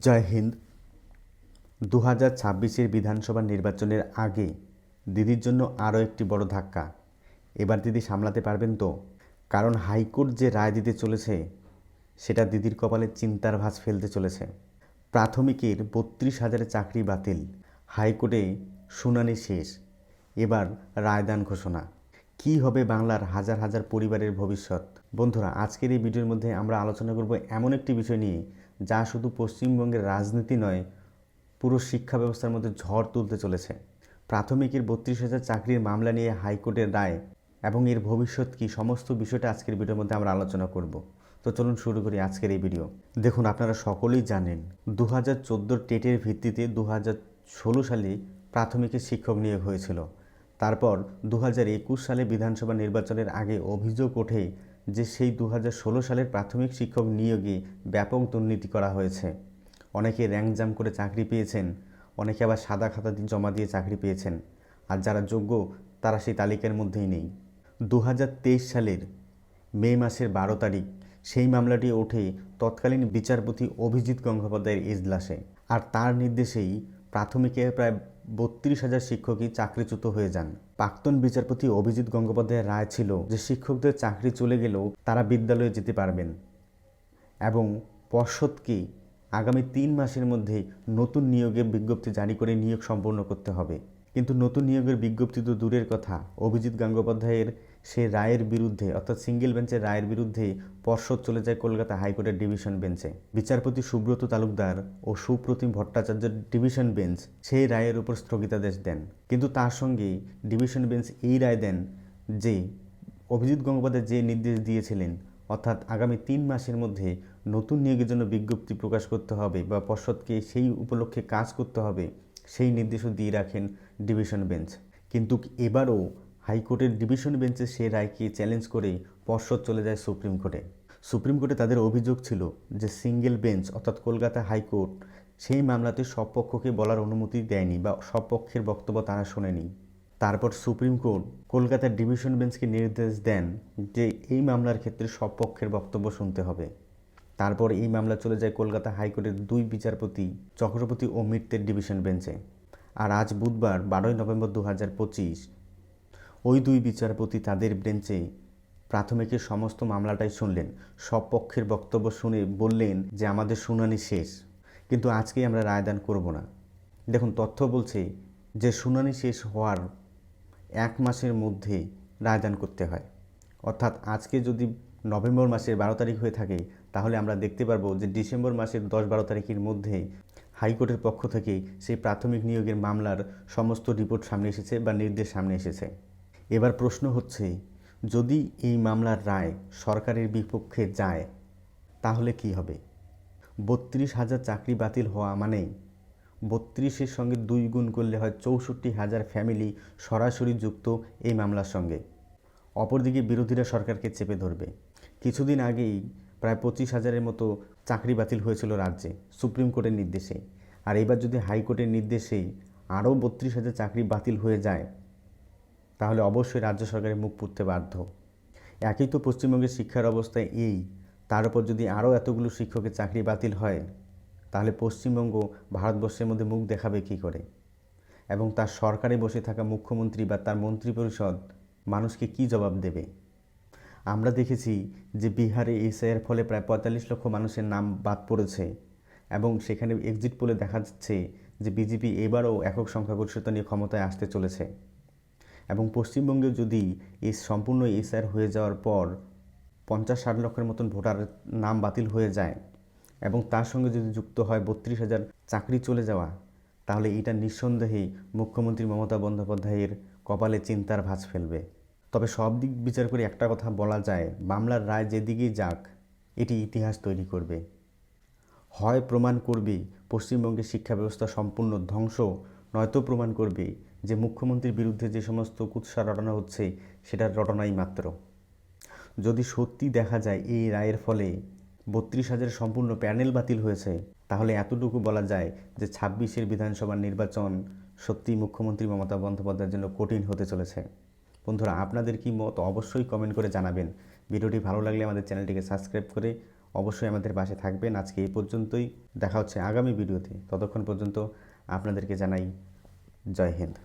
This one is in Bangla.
জয় হিন্দ। দু হাজার ছাব্বিশের বিধানসভা নির্বাচনের আগে দিদির জন্য আরও একটি বড় ধাক্কা। এবার দিদি সামলাতে পারবেন তো? কারণ হাইকোর্ট যে রায় দিতে চলেছে, সেটা দিদির কপালে চিন্তার ভাঁজ ফেলতে চলেছে। প্রাথমিকের বত্রিশ হাজারের চাকরি বাতিল। হাইকোর্টে শুনানি শেষ। এবার রায়দান ঘোষণা। কি হবে বাংলার হাজার হাজার পরিবারের ভবিষ্যৎ? বন্ধুরা, আজকের এই ভিডিওর মধ্যে আমরা আলোচনা করব এমন একটি বিষয় নিয়ে। যা শুধু পশ্চিমবঙ্গের রাজনীতি নয়, পুরো শিক্ষা ব্যবস্থার মধ্যে ঝড় তুলতে চলেছে। প্রাথমিকের বত্রিশ হাজার চাকরির মামলা নিয়ে হাইকোর্টের রায় এবং এর ভবিষ্যৎ কি, সমস্ত বিষয়টা আজকের ভিডিওর মধ্যে আমরা আলোচনা করব। তো চলুন শুরু করি আজকের এই ভিডিও। দেখুন, আপনারা সকলেই জানেন দু হাজার চোদ্দোর টেটের ভিত্তিতে দু হাজার ষোলো সালে প্রাথমিকের শিক্ষক নিয়োগ হয়েছিল। তারপর দু হাজার একুশ সালে বিধানসভা নির্বাচনের আগে অভিযোগ ওঠে যে সেই দু হাজার ষোলো সালের প্রাথমিক শিক্ষক নিয়োগে ব্যাপক দুর্নীতি করা হয়েছে। অনেকে র্যাঙ্ক জাম করে চাকরি পেয়েছেন, অনেকে আবার সাদা খাতা জমা দিয়ে চাকরি পেয়েছেন। আর যারা যোগ্য, তারা সেই তালিকার মধ্যেই নেই। দু হাজার তেইশ সালের মে মাসের বারো তারিখ, সেই মামলাটি ওঠে তৎকালীন বিচারপতি অভিজিৎ গঙ্গোপাধ্যায়ের ইজলাসে। আর তার নির্দেশেই প্রাথমিকে প্রায় বত্রিশ হাজার শিক্ষকই চাকরিচ্যুত হয়ে যান। প্রাক্তন বিচারপতি অভিজিৎ গঙ্গোপাধ্যায়ের রায় ছিল যে শিক্ষকদের চাকরি চলে গেলেও তারা বিদ্যালয়ে যেতে পারবেন এবং পর্ষদকে আগামী তিন মাসের মধ্যে নতুন নিয়োগের বিজ্ঞপ্তি জারি করে নিয়োগ সম্পন্ন করতে হবে। কিন্তু নতুন নিয়োগের বিজ্ঞপ্তি তো দূরের কথা। অভিজিৎ গঙ্গোপাধ্যায়ের সে রায়ের বিরুদ্ধে, অর্থাৎ সিঙ্গেল বেঞ্চের রায়ের বিরুদ্ধে পর্ষদ চলে যায় কলকাতা হাইকোর্টের ডিভিশন বেঞ্চে। বিচারপতি সুব্রত তালুকদার ও সুপ্রতিম ভট্টাচার্যের ডিভিশন বেঞ্চ সেই রায়ের উপর স্থগিতাদেশ দেন। কিন্তু তার সঙ্গে ডিভিশন বেঞ্চ এই রায় দেন যে, অভিজিৎ গঙ্গোপাধ্যায় যে নির্দেশ দিয়েছিলেন, অর্থাৎ আগামী তিন মাসের মধ্যে নতুন নিয়োগের জন্য বিজ্ঞপ্তি প্রকাশ করতে হবে বা পর্ষদকে সেই উপলক্ষে কাজ করতে হবে সেই নির্দেশও দিয়ে রাখেন ডিভিশন বেঞ্চ। কিন্তু এবারও হাইকোর্টের ডিভিশন বেঞ্চে সে রায়কে চ্যালেঞ্জ করে পর্ষদ চলে যায় সুপ্রিম কোর্টে। সুপ্রিম কোর্টে তাদের অভিযোগ ছিল যে সিঙ্গেল বেঞ্চ অর্থাৎ কলকাতা হাইকোর্ট সেই মামলাতে সব পক্ষকে বলার অনুমতি দেয়নি বা সব পক্ষের বক্তব্য তারা শোনেনি। তারপর সুপ্রিম কোর্ট কলকাতার ডিভিশন বেঞ্চকে নির্দেশ দেন যে এই মামলার ক্ষেত্রে সব পক্ষের বক্তব্য শুনতে হবে। তারপর এই মামলা চলে যায় কলকাতা হাইকোর্টের দুই বিচারপতি, চক্রবর্তী ও মিত্রের ডিভিশন বেঞ্চে। আর আজ বুধবার, বারোই নভেম্বর দু হাজার পঁচিশ, ওই দুই বিচারপতি তাদের বেঞ্চে প্রাথমিকের সমস্ত মামলাটাই শুনলেন। সব পক্ষের বক্তব্য শুনে বললেন যে, আমাদের শুনানি শেষ, কিন্তু আজকে আমরা রায়দান করব না। দেখুন, তথ্য বলছে যে, শুনানি শেষ হওয়ার এক মাসের মধ্যে রায়দান করতে হয়। অর্থাৎ আজকে যদি নভেম্বর মাসের বারো তারিখ হয়ে থাকে তাহলে আমরা দেখতে পারব যে ডিসেম্বর মাসের দশ বারো তারিখের মধ্যে হাইকোর্টের পক্ষ থেকে সেই প্রাথমিক নিয়োগের মামলার সমস্ত রিপোর্ট সামনে এসেছে বা নির্দেশ সামনে এসেছে। এবার প্রশ্ন হচ্ছে, যদি এই মামলার রায় সরকারের বিপক্ষে যায়, তাহলে কি হবে? বত্রিশ হাজার চাকরি বাতিল হওয়া মানে বত্রিশের সঙ্গে দুই গুণ করলে হয় চৌষট্টি হাজার ফ্যামিলি সরাসরি যুক্ত এই মামলার সঙ্গে। অপরদিকে বিরোধীরা সরকারকে চেপে ধরবে। কিছুদিন আগেই প্রায় পঁচিশ হাজারের মতো চাকরি বাতিল হয়েছিল রাজ্যে, সুপ্রিম কোর্টের নির্দেশে আর এবার যদি হাইকোর্টের নির্দেশে আরও বত্রিশ হাজার চাকরি বাতিল হয়ে যায়, তাহলে অবশ্যই রাজ্য সরকারের মুখ পুড়তে বাধ্য। একই তো পশ্চিমবঙ্গের শিক্ষার অবস্থায় এই, তার উপর যদি আরও এতগুলো শিক্ষকের চাকরি বাতিল হয়, তাহলে পশ্চিমবঙ্গ ভারতবর্ষের মধ্যে মুখ দেখাবে কী করে? এবং তার সরকারে বসে থাকা মুখ্যমন্ত্রী বা তার মন্ত্রিপরিষদ মানুষকে কি জবাব দেবে? আমরা দেখেছি যে বিহারে এসআইয়ের ফলে প্রায় পঁয়তাল্লিশ লক্ষ মানুষের নাম বাদ পড়েছে এবং সেখানে এক্সিট পোলে দেখা যাচ্ছে যে বিজেপি এবারও একক সংখ্যাগরিষ্ঠতা নিয়ে ক্ষমতায় আসতে চলেছে। এবং পশ্চিমবঙ্গে যদি এই সম্পূর্ণ এসআইআর হয়ে যাওয়ার পর পঞ্চাশ ষাট লক্ষের মতন ভোটার নাম বাতিল হয়ে যায় এবং তার সঙ্গে যদি যুক্ত হয় বত্রিশ হাজার চাকরি চলে যাওয়া, তাহলে এটা নিঃসন্দেহেই মুখ্যমন্ত্রী মমতা বন্দ্যোপাধ্যায়ের কপালে চিন্তার ভাঁজ ফেলবে। তবে সব দিক বিচার করে একটা কথা বলা যায় মামলার রায় যেদিকেই যাক, এটি ইতিহাস তৈরি করবে। হয় প্রমাণ করবে, পশ্চিমবঙ্গের শিক্ষা ব্যবস্থা সম্পূর্ণ ধ্বংস, নয়তো প্রমাণ করবে যে মুখ্যমন্ত্রীর বিরুদ্ধে যে সমস্ত কুৎসা রটানো হচ্ছে সেটার রটনাই মাত্র। যদি সত্যি দেখা যায় এই রায়ের ফলে বত্রিশ হাজার সম্পূর্ণ প্যানেল বাতিল হয়েছে, তাহলে এতটুকু বলা যায় যে ছাব্বিশের বিধানসভা নির্বাচন সত্যি মুখ্যমন্ত্রী মমতা বন্দ্যোপাধ্যায়ের জন্য কঠিন হতে চলেছে। বন্ধুরা, আপনাদের কি মত অবশ্যই কমেন্ট করে জানাবেন। ভিডিওটি ভালো লাগলে আমাদের চ্যানেলটিকে সাবস্ক্রাইব করে অবশ্যই আমাদের পাশে থাকবেন। আজকে এই পর্যন্তই, দেখা হচ্ছে আগামী ভিডিওতে। ততক্ষণ পর্যন্ত আপনাদেরকে জানাই জয় হিন্দ।